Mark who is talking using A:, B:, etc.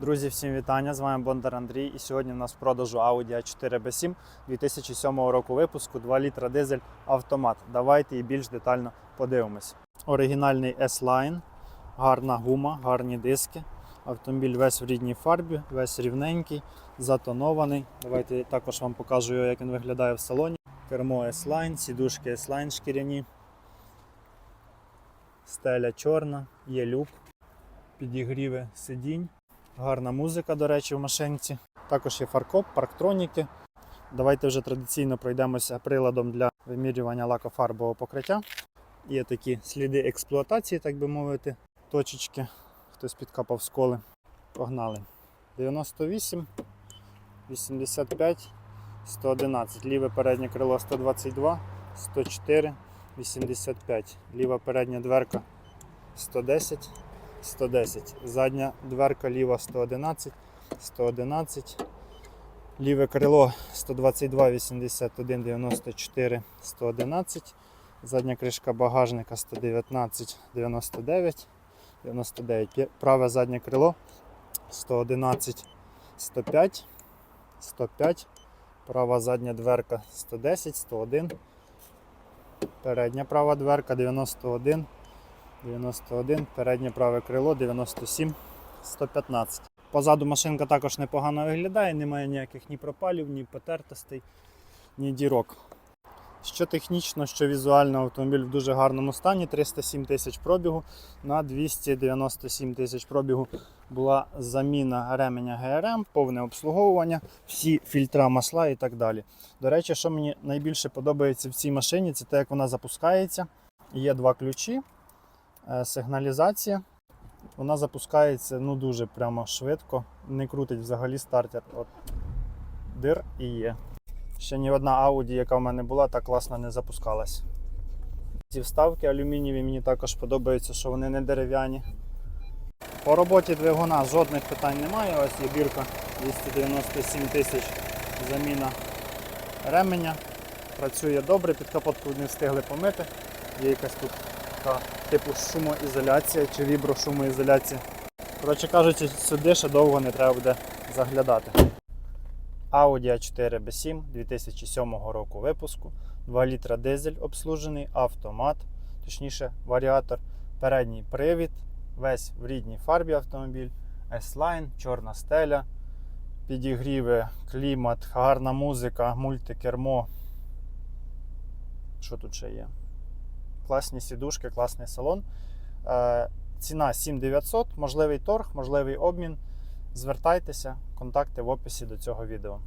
A: Друзі, всім вітання! З вами Бондар Андрій. І сьогодні в нас в продажу Audi A4 B7 2007 року випуску 2 літра дизель автомат. Давайте і більш детально подивимось. Оригінальний S-Line, гарна гума, гарні диски. Автомобіль весь в рідній фарбі, весь рівненький, затонований. Давайте також вам покажу, як він виглядає в салоні. Кермо S-Line, сідушки S-Line шкіряні. Стеля чорна, є люк, підігріви сидінь. Гарна музика, до речі, в машинці. Також є фаркоп, парктроніки. Давайте вже традиційно пройдемося приладом для вимірювання лакофарбового покриття. Є такі сліди експлуатації, так би мовити, точечки. Хтось підкапав з коли. Погнали. 98, 85, 111. Ліве переднє крило 122, 104, 85. Ліва передня дверка 110. 110. Задня дверка ліва 111, 111. Ліве крило 122, 81, 94, 111. Задня кришка багажника 119, 99, 99. Праве заднє крило 111, 105, 105. Права задня дверка 110, 101. Передня права дверка 91. 91, переднє праве крило 97, 115. Позаду машинка також непогано виглядає, немає ніяких ні пропалів, ні потертостей, ні дірок. Що технічно, що візуально автомобіль в дуже гарному стані, 307 тисяч пробігу, на 297 тисяч пробігу була заміна ременя ГРМ, повне обслуговування, всі фільтра масла і так далі. До речі, що мені найбільше подобається в цій машині, це те, як вона запускається. Є два ключі сигналізація. Вона запускається ну, дуже прямо швидко, не крутить взагалі стартер. От дир і є. Ще ні одна Audi, яка в мене була, так класно не запускалась. Ці вставки алюмінієві мені також подобається, що вони не дерев'яні. По роботі двигуна жодних питань немає. Ось є бірка 297 тисяч заміна ременя. Працює добре, під капотку не встигли помити. Є якась тут така типу шумоізоляція чи віброшумоізоляція. Коротше кажучи, сюди ще довго не треба буде заглядати. Audi A4 B7 2007 року випуску. 2 літра дизель обслужений, автомат, точніше варіатор, передній привід, весь в рідній фарбі автомобіль, S-Line, чорна стеля, підігріви, клімат, гарна музика, мультикермо. Що тут ще є? Класні сідушки, класний салон. Е, Ціна 7900, можливий торг, можливий обмін. Звертайтеся, контакти в описі до цього відео.